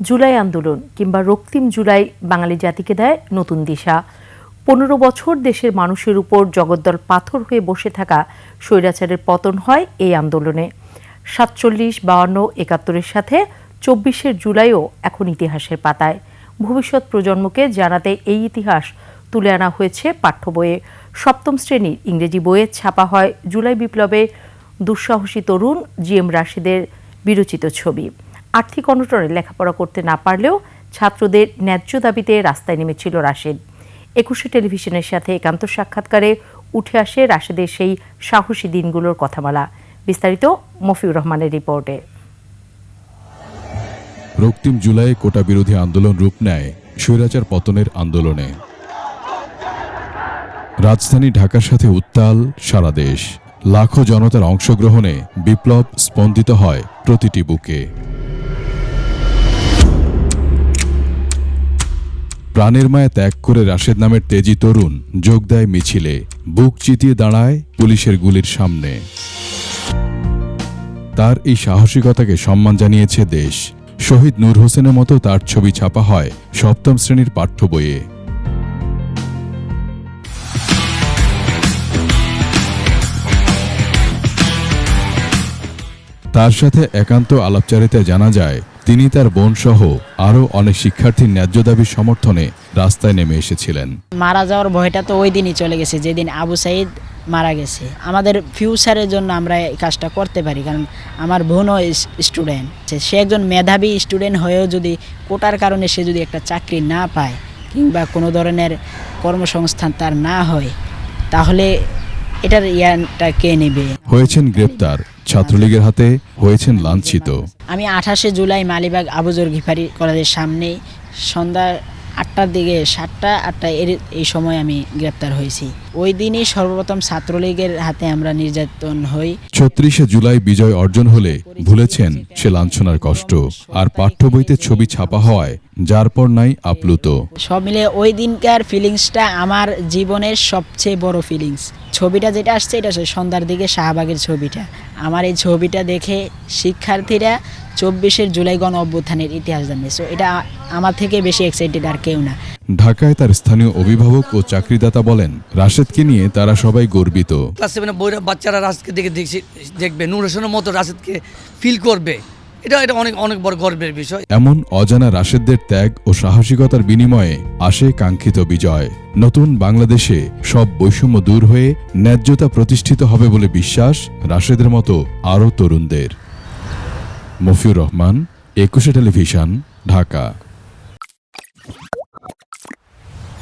জুলাই আন্দোলন কিংবা রক্তিম জুলাই বাঙালি জাতিকে দেয় নতুন দিশা। পনেরো বছর দেশের মানুষের উপর জগদ্দল পাথর হয়ে বসে থাকা স্বৈরাচারের পতন হয় এই আন্দোলনে। সাতচল্লিশ বাউান্ন একাত্তরের সাথে চব্বিশের জুলাইও এখন ইতিহাসের পাতায়। ভবিষ্যৎ প্রজন্মকে জানাতে এই ইতিহাস তুলে আনা হয়েছে পাঠ্য বইয়ে। সপ্তম শ্রেণির ইংরেজি বইয়ে ছাপা হয় জুলাই বিপ্লবে দুঃসাহসী তরুণ জি এম রাশিদের বিরচিত ছবি। আর্থিক অনটনে লেখাপড়া করতে না পারলেও ছাত্রদের ন্যায্য দাবিতে রাস্তায় নেমেছিল রাশেদ। একুশে টেলিভিশনের সাথে একান্ত সাক্ষাৎকারে উঠে আসে রাশেদের সেই সাহসী দিনগুলোর কথামালা। বিস্তারিত মফিউর রহমানের রিপোর্টে। রক্তিম জুলাই কোটা বিরোধী আন্দোলন রূপ নেয় স্বৈরাচার পতনের আন্দোলনে। রাজধানী ঢাকার সাথে উত্তাল সারা দেশ। লাখো জনতার অংশগ্রহণে বিপ্লব স্পন্দিত হয় প্রতিটি বুকে। প্রাণের মায়া ত্যাগ করে রাশেদ নামের তেজি তরুণ যোগ দেয় মিছিলে। বুক চিতিয়ে দাঁড়ায় পুলিশের গুলির সামনে। তার এই সাহসিকতাকে সম্মান জানিয়েছে দেশ। শহীদ নূর হোসেনের মতো তার ছবি ছাপা হয় সপ্তম শ্রেণির পাঠ্য বইয়ে। তার সাথে একান্ত আলাপচারিতায় জানা যায় তিনি তার বোন সহ আরও অনেক শিক্ষার্থীর ন্যায্য দাবির সমর্থনে রাস্তায় নেমে এসেছিলেন। মারা যাওয়ার ভয়টা তো ওই দিনই চলে গেছে যেদিন আবু সাইদ মারা গেছে। আমাদের ফিউচারের জন্য আমরা এই কাজটা করতে পারি কারণ আমার বোনও স্টুডেন্ট সে একজন মেধাবী স্টুডেন্ট হয়েও যদি কোটার কারণে সে যদি একটা চাকরি না পায় কিংবা কোনো ধরনের কর্মসংস্থান তার না হয় তাহলে এটার ইয়ানটা কে নেবে? হয়েছেন গ্রেপ্তার। ছাত্রলীগের হাতে হয়েছেন লাঞ্ছিত। আমি আঠাশে জুলাই মালিবাগ আবুজর ঘিফারি কলেজের সামনেই সন্ধ্যা আটটার দিকে সাতটা আটটা এর এই সময় আমি গ্রেপ্তার হয়েছি। ওই দিনই সর্বপ্রথম ছাত্রলীগের হাতে আমরা নির্যাতন হই। ছত্রিশে জুলাই বিজয় অর্জন হলে ভুলেছেন সে লাঞ্ছনার কষ্ট। আর পাঠ্য বইতে ছবি ছাপা হওয়ায় যার পর নাই আপ্লুত। সব মিলে ওই দিনকার ফিলিংসটা আমার জীবনের সবচেয়ে বড় ফিলিংস ছবিটা যেটা আসছে এটা হচ্ছে সন্ধ্যার দিকে শাহবাগের ছবিটা। আমার এই ছবিটা দেখে শিক্ষার্থীরা চব্বিশের জুলাই গণ অভ্যুত্থানের ইতিহাস জানবে। সো এটা আমার থেকে বেশি এক্সাইটেড আর কেউ না। ঢাকায় তার স্থানীয় অভিভাবক ও চাকরিদাতা বলেন রাশেদকে নিয়ে তারা সবাই গর্বিত। ক্লাস সেভেনে বইরা বাচ্চারা রাশেদকে দেখে দেখছি দেখবে। নূর হোসেনের মতো রাশেদকে ফিল করবে। এটা এটা অনেক অনেক বড় গর্বের বিষয়। এমন অজানা রাশেদদের ত্যাগ ও সাহসিকতার বিনিময়ে আসে কাঙ্ক্ষিত বিজয়। নতুন বাংলাদেশে সব বৈষম্য দূর হয়ে ন্যায্যতা প্রতিষ্ঠিত হবে বলে বিশ্বাস রাশেদের মতো আরও তরুণদের। মফিউর রহমান, একুশে টেলিভিশন, ঢাকা।